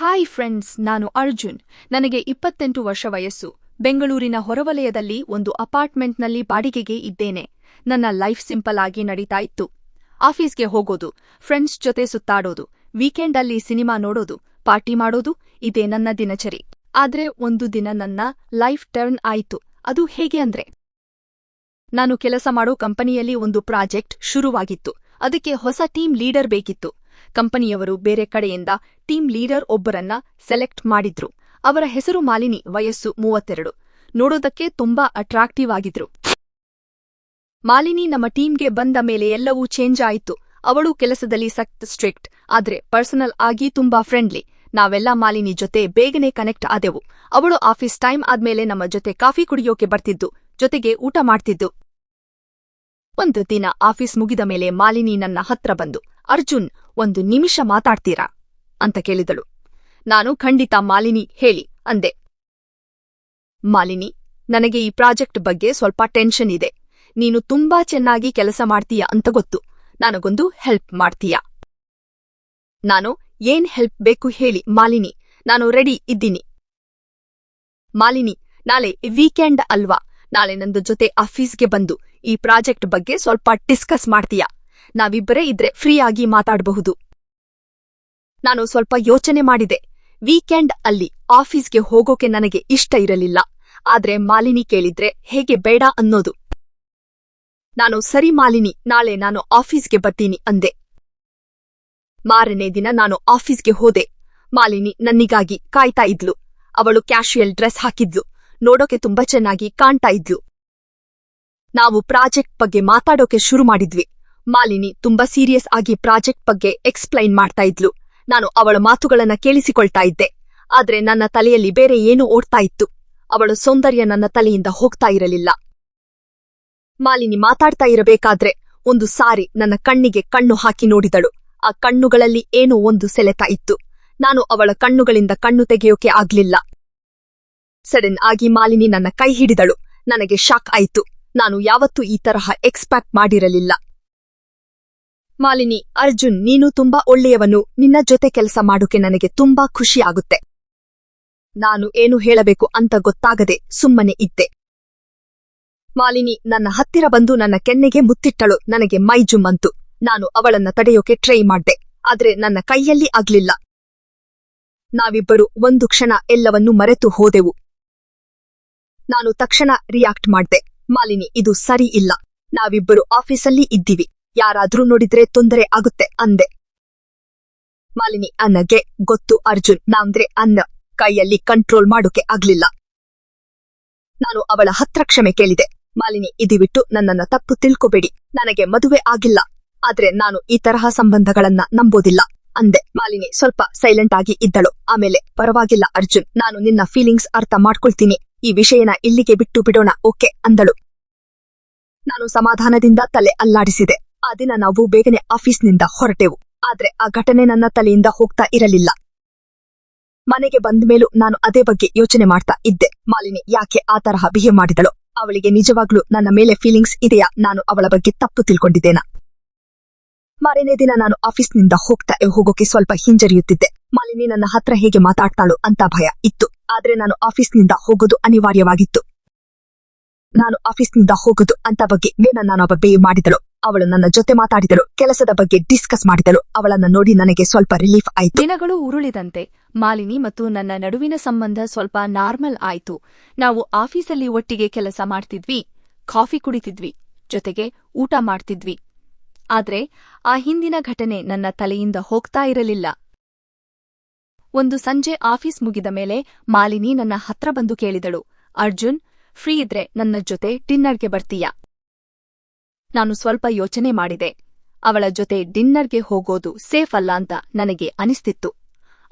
Hi friends, ನಾನು ಅರ್ಜುನ್. ನನಗೆ ಇಪ್ಪತ್ತೆಂಟು ವರ್ಷ ವಯಸ್ಸು. ಬೆಂಗಳೂರಿನ ಹೊರವಲಯದಲ್ಲಿ ಒಂದು ಅಪಾರ್ಟ್ಮೆಂಟ್ನಲ್ಲಿ ಬಾಡಿಗೆಗೆ ಇದ್ದೇನೆ. ನನ್ನ ಲೈಫ್ ಸಿಂಪಲ್ ಆಗಿ ನಡೀತಾ ಇತ್ತು. ಆಫೀಸ್ಗೆ ಹೋಗೋದು, ಫ್ರೆಂಡ್ಸ್ ಜೊತೆ ಸುತ್ತಾಡೋದು, ವೀಕೆಂಡಲ್ಲಿ ಸಿನಿಮಾ ನೋಡೋದು, ಪಾರ್ಟಿ ಮಾಡೋದು, ಇದೇ ನನ್ನ ದಿನಚರಿ. ಆದ್ರೆ ಒಂದು ದಿನ ನನ್ನ ಲೈಫ್ ಟರ್ನ್ ಆಯಿತು. ಅದು ಹೇಗೆ ಅಂದ್ರೆ, ನಾನು ಕೆಲಸ ಮಾಡೋ ಕಂಪನಿಯಲ್ಲಿ ಒಂದು ಪ್ರಾಜೆಕ್ಟ್ ಶುರುವಾಗಿತ್ತು. ಅದಕ್ಕೆ ಹೊಸ ಟೀಮ್ ಲೀಡರ್ ಬೇಕಿತ್ತು. ಕಂಪನಿಯವರು ಬೇರೆ ಕಡೆಯಿಂದ ಟೀಮ್ ಲೀಡರ್ ಒಬ್ಬರನ್ನ ಸೆಲೆಕ್ಟ್ ಮಾಡಿದ್ರು. ಅವರ ಹೆಸರು ಮಾಲಿನಿ, ವಯಸ್ಸು ಮೂವತ್ತೆರಡು. ನೋಡೋದಕ್ಕೆ ತುಂಬಾ ಅಟ್ರಾಕ್ಟಿವ್ ಆಗಿದ್ರು. ಮಾಲಿನಿ ನಮ್ಮ ಟೀಮ್ಗೆ ಬಂದ ಮೇಲೆ ಎಲ್ಲವೂ ಚೇಂಜ್ ಆಯಿತು. ಅವಳು ಕೆಲಸದಲ್ಲಿ ಸಖತ್ ಸ್ಟ್ರಿಕ್ಟ್, ಆದ್ರೆ ಪರ್ಸನಲ್ ಆಗಿ ತುಂಬಾ ಫ್ರೆಂಡ್ಲಿ. ನಾವೆಲ್ಲ ಮಾಲಿನಿ ಜೊತೆ ಬೇಗನೆ ಕನೆಕ್ಟ್ ಆದೆವು. ಅವಳು ಆಫೀಸ್ ಟೈಮ್ ಆದ್ಮೇಲೆ ನಮ್ಮ ಜೊತೆ ಕಾಫಿ ಕುಡಿಯೋಕೆ ಬರ್ತಿದ್ದು, ಜೊತೆಗೆ ಊಟ ಮಾಡ್ತಿದ್ದು. ಒಂದು ದಿನ ಆಫೀಸ್ ಮುಗಿದ ಮೇಲೆ ಮಾಲಿನಿ ನನ್ನ ಹತ್ರ ಬಂದು, ಅರ್ಜುನ್ ಒಂದು ನಿಮಿಷ ಮಾತಾಡ್ತೀರಾ? ಅಂತ ಕೇಳಿದಳು. ನಾನು ಖಂಡಿತ ಮಾಲಿನಿ ಹೇಳಿ, ಅಂದೆ. ಮಾಲಿನಿ, ನನಗೆ ಈ ಪ್ರಾಜೆಕ್ಟ್ ಬಗ್ಗೆ ಸ್ವಲ್ಪ ಟೆನ್ಷನ್ ಇದೆ. ನೀನು ತುಂಬಾ ಚೆನ್ನಾಗಿ ಕೆಲಸ ಮಾಡ್ತೀಯ ಅಂತ ಗೊತ್ತು. ನನಗೊಂದು ಹೆಲ್ಪ್ ಮಾಡ್ತೀಯ? ನಾನು ಏನ್ ಹೆಲ್ಪ್ ಬೇಕು ಹೇಳಿ, ಮಾಲಿನಿ. ನಾನು ರೆಡಿ ಇದ್ದೀನಿ. ಮಾಲಿನಿ, ನಾಳೆ ವೀಕೆಂಡ್ ಅಲ್ವಾ? ನಾಳೆ ನಂದು ಜೊತೆ ಆಫೀಸ್ಗೆ ಬಂದು ಈ ಪ್ರಾಜೆಕ್ಟ್ ಬಗ್ಗೆ ಸ್ವಲ್ಪ ಡಿಸ್ಕಸ್ ಮಾಡ್ತೀಯಾ? ನಾವಿಬ್ಬರೇ ಇದ್ರೆ ಫ್ರೀ ಆಗಿ ಮಾತಾಡಬಹುದು. ನಾನು ಸ್ವಲ್ಪ ಯೋಚನೆ ಮಾಡಿದೆ. ವೀಕೆಂಡ್ ಅಲ್ಲಿ ಆಫೀಸ್ಗೆ ಹೋಗೋಕೆ ನನಗೆ ಇಷ್ಟ ಇರಲಿಲ್ಲ. ಆದ್ರೆ ಮಾಲಿನಿ ಕೇಳಿದ್ರೆ ಹೇಗೆ ಬೇಡ ಅನ್ನೋದು. ನಾನು, ಸರಿ ಮಾಲಿನಿ, ನಾಳೆ ನಾನು ಆಫೀಸ್ಗೆ ಬರ್ತೀನಿ, ಅಂದೆ. ಮಾರನೇ ದಿನ ನಾನು ಆಫೀಸ್ಗೆ ಹೋದೆ. ಮಾಲಿನಿ ನನ್ನಿಗಾಗಿ ಕಾಯ್ತಾ ಇದ್ಲು. ಅವಳು ಕ್ಯಾಶುಯಲ್ ಡ್ರೆಸ್ ಹಾಕಿದ್ಲು. ನೋಡೋಕೆ ತುಂಬಾ ಚೆನ್ನಾಗಿ ಕಾಣ್ತಾ ಇದ್ಲು. ನಾವು ಪ್ರಾಜೆಕ್ಟ್ ಬಗ್ಗೆ ಮಾತಾಡೋಕೆ ಶುರು ಮಾಡಿದ್ವಿ. ಮಾಲಿನಿ ತುಂಬಾ ಸೀರಿಯಸ್ ಆಗಿ ಪ್ರಾಜೆಕ್ಟ್ ಬಗ್ಗೆ ಎಕ್ಸ್ಪ್ಲೈನ್ ಮಾಡ್ತಾ ಇದ್ಲು. ನಾನು ಅವಳ ಮಾತುಗಳನ್ನ ಕೇಳಿಸಿಕೊಳ್ತಾ ಇದ್ದೆ. ಆದ್ರೆ ನನ್ನ ತಲೆಯಲ್ಲಿ ಬೇರೆ ಏನು ಓಡ್ತಾ ಇತ್ತು. ಅವಳ ಸೌಂದರ್ಯ ನನ್ನ ತಲೆಯಿಂದ ಹೋಗ್ತಾ ಇರಲಿಲ್ಲ. ಮಾಲಿನಿ ಮಾತಾಡ್ತಾ ಇರಬೇಕಾದ್ರೆ ಒಂದು ಸಾರಿ ನನ್ನ ಕಣ್ಣಿಗೆ ಕಣ್ಣು ಹಾಕಿ ನೋಡಿದಳು. ಆ ಕಣ್ಣುಗಳಲ್ಲಿ ಏನೋ ಒಂದು ಸೆಳೆತ ಇತ್ತು. ನಾನು ಅವಳ ಕಣ್ಣುಗಳಿಂದ ಕಣ್ಣು ತೆಗೆಯೋಕೆ ಆಗ್ಲಿಲ್ಲ. ಸಡನ್ ಆಗಿ ಮಾಲಿನಿ ನನ್ನ ಕೈ ಹಿಡಿದಳು. ನನಗೆ ಶಾಕ್ ಆಯಿತು. ನಾನು ಯಾವತ್ತೂ ಈ ತರಹ ಎಕ್ಸ್ಪೆಕ್ಟ್ ಮಾಡಿರಲಿಲ್ಲ. ಮಾಲಿನಿ, ಅರ್ಜುನ್, ನೀನು ತುಂಬಾ ಒಳ್ಳೆಯವನು. ನಿನ್ನ ಜೊತೆ ಕೆಲಸ ಮಾಡೋಕೆ ನನಗೆ ತುಂಬಾ ಖುಷಿ ಆಗುತ್ತೆ ನಾನು ಏನು ಹೇಳಬೇಕು ಅಂತ ಗೊತ್ತಾಗದೆ ಸುಮ್ಮನೆ ಇದ್ದೆ. ಮಾಲಿನಿ, ನನ್ನ ಹತ್ತಿರ ಬಂದು ನನ್ನ ಕೆನ್ನೆಗೆ ಮುತ್ತಿಟ್ಟಳು. ನನಗೆ ಮೈ ಜುಮ್ಮಂತು ನಾನು ಅವಳನ್ನ ತಡೆಯೋಕೆ ಟ್ರೈ ಮಾಡ್ದೆ. ಆದ್ರೆ ನನ್ನ ಕೈಯಲ್ಲಿ ಆಗ್ಲಿಲ್ಲ. ನಾವಿಬ್ಬರು ಒಂದು ಕ್ಷಣ ಎಲ್ಲವನ್ನೂ ಮರೆತು ಹೋದೆವು. ನಾನು ತಕ್ಷಣ ರಿಯಾಕ್ಟ್ ಮಾಡ್ದೆ. ಮಾಲಿನಿ, ಇದು ಸರಿ ಇಲ್ಲ. ನಾವಿಬ್ಬರು ಆಫೀಸಲ್ಲಿ ಇದ್ದೀವಿ. ಯಾರಾದ್ರೂ ನೋಡಿದ್ರೆ ತೊಂದರೆ ಆಗುತ್ತೆ ಅಂದೆ. ಮಾಲಿನಿ ಅನ್ನಗೆ ಗೊತ್ತು ಅರ್ಜುನ್ ನಾಂದ್ರೆ ಅನ್ನ ಕೈಯಲ್ಲಿ ಕಂಟ್ರೋಲ್ ಮಾಡೋಕೆ ಆಗ್ಲಿಲ್ಲ. ನಾನು ಅವಳ ಹತ್ರ ಕ್ಷಮೆ ಕೇಳಿದೆ. ಮಾಲಿನಿ ಇದು ಬಿಟ್ಟು ನನ್ನನ್ನ ತಪ್ಪು ತಿಳ್ಕೊಬೇಡಿ, ನನಗೆ ಮದುವೆ ಆಗಿಲ್ಲ, ಆದ್ರೆ ನಾನು ಈ ತರಹ ಸಂಬಂಧಗಳನ್ನ ನಂಬೋದಿಲ್ಲ ಅಂದೆ. ಮಾಲಿನಿ ಸ್ವಲ್ಪ ಸೈಲೆಂಟ್ ಆಗಿ ಇದ್ದಳು. ಆಮೇಲೆ, ಪರವಾಗಿಲ್ಲ ಅರ್ಜುನ್, ನಾನು ನಿನ್ನ ಫೀಲಿಂಗ್ಸ್ ಅರ್ಥ ಮಾಡ್ಕೊಳ್ತೀನಿ, ಈ ವಿಷಯನ ಇಲ್ಲಿಗೆ ಬಿಟ್ಟು ಬಿಡೋಣ, ಓಕೆ ಅಂದಳು. ನಾನು ಸಮಾಧಾನದಿಂದ ತಲೆ ಅಲ್ಲಾಡಿಸಿದೆ. ಆ ದಿನ ನಾವು ಬೇಗನೆ ಆಫೀಸ್ನಿಂದ ಹೊರಟೆವು. ಆದ್ರೆ ಆ ಘಟನೆ ನನ್ನ ತಲೆಯಿಂದ ಹೋಗ್ತಾ ಇರಲಿಲ್ಲ. ಮನೆಗೆ ಬಂದ ಮೇಲೂ ನಾನು ಅದೇ ಬಗ್ಗೆ ಯೋಚನೆ ಮಾಡ್ತಾ ಇದ್ದೆ. ಮಾಲಿನಿ ಯಾಕೆ ಆ ತರಹ ಬಿಹೇವ್ ಮಾಡಿದಳು? ಅವಳಿಗೆ ನಿಜವಾಗ್ಲೂ ನನ್ನ ಮೇಲೆ ಫೀಲಿಂಗ್ಸ್ ಇದೆಯಾ? ನಾನು ಅವಳ ಬಗ್ಗೆ ತಪ್ಪು ತಿಳ್ಕೊಂಡಿದ್ದೇನಾ? ಮಾರನೇ ದಿನ ನಾನು ಆಫೀಸ್ನಿಂದ ಹೋಗ್ತಾ ಹೋಗೋಕೆ ಸ್ವಲ್ಪ ಹಿಂಜರಿಯುತ್ತಿದ್ದೆ. ಮಾಲಿನಿ ನನ್ನ ಹತ್ರ ಹೇಗೆ ಮಾತಾಡ್ತಾಳು ಅಂತ ಭಯ ಇತ್ತು. ಆದ್ರೆ ನಾನು ಆಫೀಸ್ನಿಂದ ಹೋಗೋದು ಅನಿವಾರ್ಯವಾಗಿತ್ತು. ನಾನು ಆಫೀಸ್ನಿಂದ ಹೋಗೋದು ಅಂತ ಬಗ್ಗೆ ನಾನು ಬೇ ಮಾಡಿದಳು. ಅವಳು ನನ್ನ ಜೊತೆ ಮಾತಾಡಿದಳು. ಕೆಲಸದ ಬಗ್ಗೆ ಡಿಸ್ಕಸ್ ಮಾಡಿದಳು. ಅವಳನ್ನ ನೋಡಿ ನನಗೆ ಸ್ವಲ್ಪ ರಿಲೀಫ್ ಆಯಿತು. ದಿನಗಳು ಉರುಳಿದಂತೆ ಮಾಲಿನಿ ಮತ್ತು ನನ್ನ ನಡುವಿನ ಸಂಬಂಧ ಸ್ವಲ್ಪ ನಾರ್ಮಲ್ ಆಯ್ತು. ನಾವು ಆಫೀಸಲ್ಲಿ ಒಟ್ಟಿಗೆ ಕೆಲಸ ಮಾಡ್ತಿದ್ವಿ. ಕಾಫಿ ಕುಡಿತಿದ್ವಿ. ಜೊತೆಗೆ ಊಟ ಮಾಡ್ತಿದ್ವಿ. ಆದ್ರೆ ಆ ಹಿಂದಿನ ಘಟನೆ ನನ್ನ ತಲೆಯಿಂದ ಹೋಗ್ತಾ ಇರಲಿಲ್ಲ. ಒಂದು ಸಂಜೆ ಆಫೀಸ್ ಮುಗಿದ ಮೇಲೆ ಮಾಲಿನಿ ನನ್ನ ಹತ್ರ ಬಂದು ಕೇಳಿದಳು. ಅರ್ಜುನ್, ಫ್ರೀ ಇದ್ರೆ ನನ್ನ ಜೊತೆ ಡಿನ್ನರ್ಗೆ ಬರ್ತೀಯಾ? ನಾನು ಸ್ವಲ್ಪ ಯೋಚನೆ ಮಾಡಿದೆ. ಅವಳ ಜೊತೆ ಡಿನ್ನರ್ಗೆ ಹೋಗೋದು ಸೇಫ್ ಅಲ್ಲ ಅಂತ ನನಗೆ ಅನಿಸ್ತಿತ್ತು.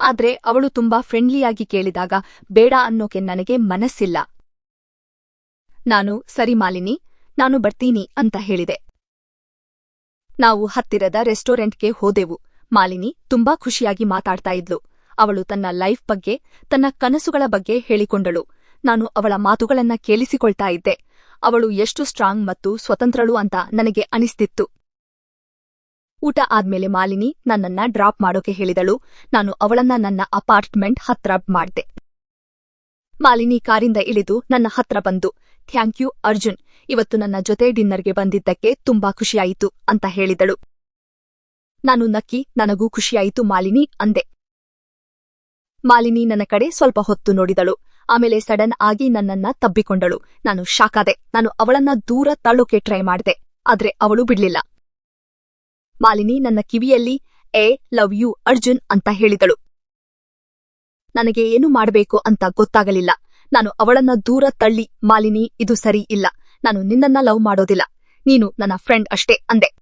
ಆದ್ರೆ ಅವಳು ತುಂಬಾ ಫ್ರೆಂಡ್ಲಿಯಾಗಿ ಕೇಳಿದಾಗ ಬೇಡ ಅನ್ನೋಕೆ ನನಗೆ ಮನಸ್ಸಿಲ್ಲ. ನಾನು ಸರಿ ಮಾಲಿನಿ, ನಾನು ಬರ್ತೀನಿ ಅಂತ ಹೇಳಿದೆ. ನಾವು ಹತ್ತಿರದ ರೆಸ್ಟೋರೆಂಟ್ಗೆ ಹೋದೆವು. ಮಾಲಿನಿ ತುಂಬಾ ಖುಷಿಯಾಗಿ ಮಾತಾಡ್ತಾ ಇದ್ಲು. ಅವಳು ತನ್ನ ಲೈಫ್ ಬಗ್ಗೆ, ತನ್ನ ಕನಸುಗಳ ಬಗ್ಗೆ ಹೇಳಿಕೊಂಡಳು. ನಾನು ಅವಳ ಮಾತುಗಳನ್ನ ಕೇಳಿಸಿಕೊಳ್ತಾ ಇದ್ದೆ. ಅವಳು ಎಷ್ಟು ಸ್ಟ್ರಾಂಗ್ ಮತ್ತು ಸ್ವತಂತ್ರಳು ಅಂತ ನನಗೆ ಅನಿಸ್ತಿತ್ತು. ಊಟ ಆದ್ಮೇಲೆ ಮಾಲಿನಿ ನನ್ನನ್ನ ಡ್ರಾಪ್ ಮಾಡೋಕೆ ಹೇಳಿದಳು. ನಾನು ಅವಳನ್ನ ನನ್ನ ಅಪಾರ್ಟ್ಮೆಂಟ್ ಹತ್ರ ಮಾಡ್ದೆ. ಮಾಲಿನಿ ಕಾರಿಂದ ಇಳಿದು ನನ್ನ ಹತ್ರ ಬಂದು, ಥ್ಯಾಂಕ್ ಯು ಅರ್ಜುನ್, ಇವತ್ತು ನನ್ನ ಜೊತೆ ಡಿನ್ನರ್ಗೆ ಬಂದಿದ್ದಕ್ಕೆ ತುಂಬಾ ಖುಷಿಯಾಯಿತು ಅಂತ ಹೇಳಿದಳು. ನಾನು ನಕ್ಕಿ, ನನಗೂ ಖುಷಿಯಾಯಿತು ಮಾಲಿನಿ ಅಂದೆ. ಮಾಲಿನಿ ನನ್ನ ಕಡೆ ಸ್ವಲ್ಪ ಹೊತ್ತು ನೋಡಿದಳು. ಆಮೇಲೆ ಸಡನ್ ಆಗಿ ನನ್ನನ್ನ ತಬ್ಬಿಕೊಂಡಳು. ನಾನು ಶಾಕಾದೆ ನಾನು ಅವಳನ್ನ ದೂರ ತಳ್ಳೋಕೆ ಟ್ರೈ ಮಾಡಿದೆ. ಆದ್ರೆ ಅವಳು ಬಿಡ್ಲಿಲ್ಲ. ಮಾಲಿನಿ ನನ್ನ ಕಿವಿಯಲ್ಲಿ ಎ ಲವ್ ಯು, ಅರ್ಜುನ್ ಅಂತ ಹೇಳಿದಳು. ನನಗೆ ಏನು ಮಾಡಬೇಕು ಅಂತ ಗೊತ್ತಾಗಲಿಲ್ಲ. ನಾನು ಅವಳನ್ನ ದೂರ ತಳ್ಳಿ, ಮಾಲಿನಿ, ಇದು ಸರಿ ಇಲ್ಲ. ನಾನು ನಿನ್ನನ್ನ ಲವ್ ಮಾಡೋದಿಲ್ಲ. ನೀನು ನನ್ನ ಫ್ರೆಂಡ್ ಅಷ್ಟೇ ಅಂದೆ.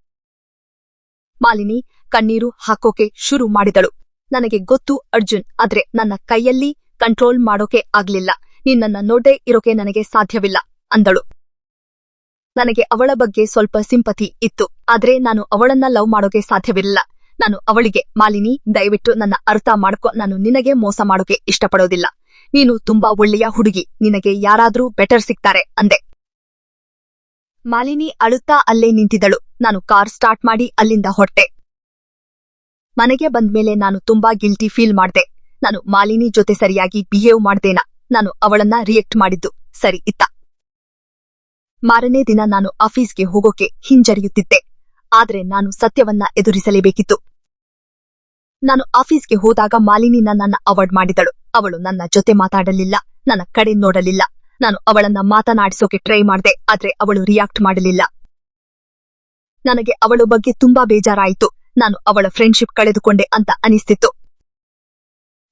ಮಾಲಿನಿ ಕಣ್ಣೀರು ಹಾಕೋಕೆ ಶುರು ಮಾಡಿದಳು. ನನಗೆ ಗೊತ್ತು ಅರ್ಜುನ್, ಆದ್ರೆ ನನ್ನ ಕೈಯಲ್ಲಿ ಕಂಟ್ರೋಲ್ ಮಾಡೋಕೆ ಆಗ್ಲಿಲ್ಲ. ನಿನ್ನನ್ನ ನೋಡೇ ಇರೋಕೆ ನನಗೆ ಸಾಧ್ಯವಿಲ್ಲ, ಅಂದಳು. ನನಗೆ ಅವಳ ಬಗ್ಗೆ ಸ್ವಲ್ಪ ಸಿಂಪತಿ ಇತ್ತು, ಆದ್ರೆ ನಾನು ಅವಳನ್ನ ಲವ್ ಮಾಡೋಕೆ ಸಾಧ್ಯವಿಲ್ಲ ನಾನು ಅವಳಿಗೆ, ಮಾಲಿನಿ, ದಯವಿಟ್ಟು ನನ್ನ ಅರ್ಥ ಮಾಡ್ಕೊ, ನಾನು ನಿನಗೆ ಮೋಸ ಮಾಡೋಕೆ ಇಷ್ಟಪಡೋದಿಲ್ಲ. ನೀನು ತುಂಬಾ ಒಳ್ಳೆಯ ಹುಡುಗಿ, ನಿನಗೆ ಯಾರಾದ್ರೂ ಬೆಟರ್ ಸಿಗ್ತಾರೆ, ಅಂದೆ. ಮಾಲಿನಿ ಅಳುತ್ತಾ ಅಲ್ಲೇ ನಿಂತಿದ್ದಳು. ನಾನು ಕಾರ್ ಸ್ಟಾರ್ಟ್ ಮಾಡಿ ಅಲ್ಲಿಂದ ಹೊರಟೆ. ಮನೆಗೆ ಬಂದ್ಮೇಲೆ ನಾನು ತುಂಬಾ ಗಿಲ್ಟಿ ಫೀಲ್ ಮಾಡ್ದೆ. ನಾನು ಮಾಲಿನಿ ಜೊತೆ ಸರಿಯಾಗಿ ಬಿಹೇವ್ ಮಾಡ್ದೇನಾ? ನಾನು ಅವಳನ್ನ ರಿಯಾಕ್ಟ್ ಮಾಡಿದ್ದು. ಸರಿ, ಇತ್ತ. ಮಾರನೇ ದಿನ ನಾನು ಆಫೀಸ್ಗೆ ಹೋಗೋಕೆ ಹಿಂಜರಿಯುತ್ತಿದ್ದೆ. ಆದ್ರೆ ನಾನು ಸತ್ಯವನ್ನ ಎದುರಿಸಲೇಬೇಕಿತ್ತು. ನಾನು ಆಫೀಸ್ಗೆ ಹೋದಾಗ ಮಾಲಿನಿನ ನನ್ನ ಅವಾಯ್ಡ್ ಮಾಡಿದಳು. ಅವಳು ನನ್ನ ಜೊತೆ ಮಾತಾಡಲಿಲ್ಲ. ನನ್ನ ಕಡೆ ನೋಡಲಿಲ್ಲ. ನಾನು ಅವಳನ್ನ ಮಾತನಾಡಿಸೋಕೆ ಟ್ರೈ ಮಾಡ್ದೆ, ಆದ್ರೆ ಅವಳು ರಿಯಾಕ್ಟ್ ಮಾಡಲಿಲ್ಲ. ನನಗೆ ಅವಳ ಬಗ್ಗೆ ತುಂಬಾ ಬೇಜಾರಾಯಿತು. ನಾನು ಅವಳ ಫ್ರೆಂಡ್ಶಿಪ್ ಕಳೆದುಕೊಂಡೆ ಅಂತ ಅನಿಸ್ತಿತ್ತು.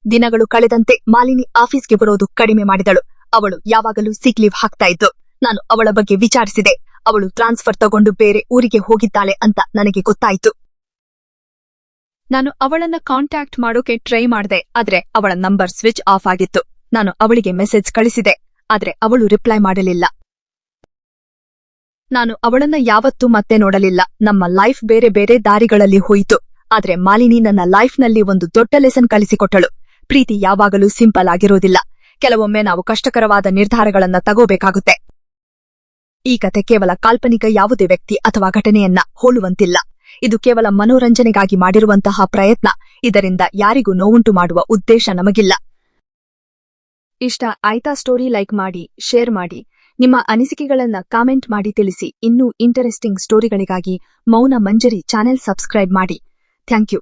ದಿನಗಳು ಕಳೆದಂತೆ ಮಾಲಿನಿ ಆಫೀಸ್ಗೆ ಬರೋದು ಕಡಿಮೆ ಮಾಡಿದಳು. ಅವಳು ಯಾವಾಗಲೂ ಸಿಕ್ ಲೀವ್ ಹಾಕ್ತಾ ಇದ್ದು, ನಾನು ಅವಳ ಬಗ್ಗೆ ವಿಚಾರಿಸಿದೆ. ಅವಳು ಟ್ರಾನ್ಸ್ಫರ್ ತಗೊಂಡು ಬೇರೆ ಊರಿಗೆ ಹೋಗಿದ್ದಾಳೆ ಅಂತ ನನಗೆ ಗೊತ್ತಾಯಿತು. ನಾನು ಅವಳನ್ನ ಕಾಂಟ್ಯಾಕ್ಟ್ ಮಾಡೋಕೆ ಟ್ರೈ ಮಾಡಿದೆ, ಆದ್ರೆ ಅವಳ ನಂಬರ್ ಸ್ವಿಚ್ ಆಫ್ ಆಗಿತ್ತು. ನಾನು ಅವಳಿಗೆ ಮೆಸೇಜ್ ಕಳಿಸಿದೆ, ಆದ್ರೆ ಅವಳು ರಿಪ್ಲೈ ಮಾಡಲಿಲ್ಲ. ನಾನು ಅವಳನ್ನ ಯಾವತ್ತೂ ಮತ್ತೆ ನೋಡಲಿಲ್ಲ. ನಮ್ಮ ಲೈಫ್ ಬೇರೆ ಬೇರೆ ದಾರಿಗಳಲ್ಲಿ ಹೋಯಿತು. ಆದ್ರೆ ಮಾಲಿನಿ ನನ್ನ ಲೈಫ್ನಲ್ಲಿ ಒಂದು ದೊಡ್ಡ ಲೆಸನ್ ಕಲಿಸಿಕೊಟ್ಟಳು. ಪ್ರೀತಿ ಯಾವಾಗಲೂ ಸಿಂಪಲ್ ಆಗಿರೋದಿಲ್ಲ. ಕೆಲವೊಮ್ಮೆ ನಾವು ಕಷ್ಟಕರವಾದ ನಿರ್ಧಾರಗಳನ್ನ ತಗೋಬೇಕಾಗುತ್ತೆ. ಈ ಕತೆ ಕೇವಲ ಕಾಲ್ಪನಿಕ ಯಾವುದೇ ವ್ಯಕ್ತಿ ಅಥವಾ ಘಟನೆಯನ್ನ ಹೋಲುವಂತಿಲ್ಲ. ಇದು ಕೇವಲ ಮನೋರಂಜನೆಗಾಗಿ ಮಾಡಿರುವಂತಹ ಪ್ರಯತ್ನ. ಇದರಿಂದ ಯಾರಿಗೂ ನೋವುಂಟು ಮಾಡುವ ಉದ್ದೇಶ ನಮಗಿಲ್ಲ. ಇಷ್ಟ ಆಯ್ತಾ ಸ್ಟೋರಿ ಲೈಕ್ ಮಾಡಿ, ಶೇರ್ ಮಾಡಿ. ನಿಮ್ಮ ಅನಿಸಿಕೆಗಳನ್ನ ಕಾಮೆಂಟ್ ಮಾಡಿ ತಿಳಿಸಿ. ಇನ್ನೂ ಇಂಟರೆಸ್ಟಿಂಗ್ ಸ್ಟೋರಿಗಳಿಗಾಗಿ ಮೌನ ಮಂಜರಿ ಚಾನೆಲ್ ಸಬ್ಸ್ಕ್ರೈಬ್ ಮಾಡಿ. Thank you.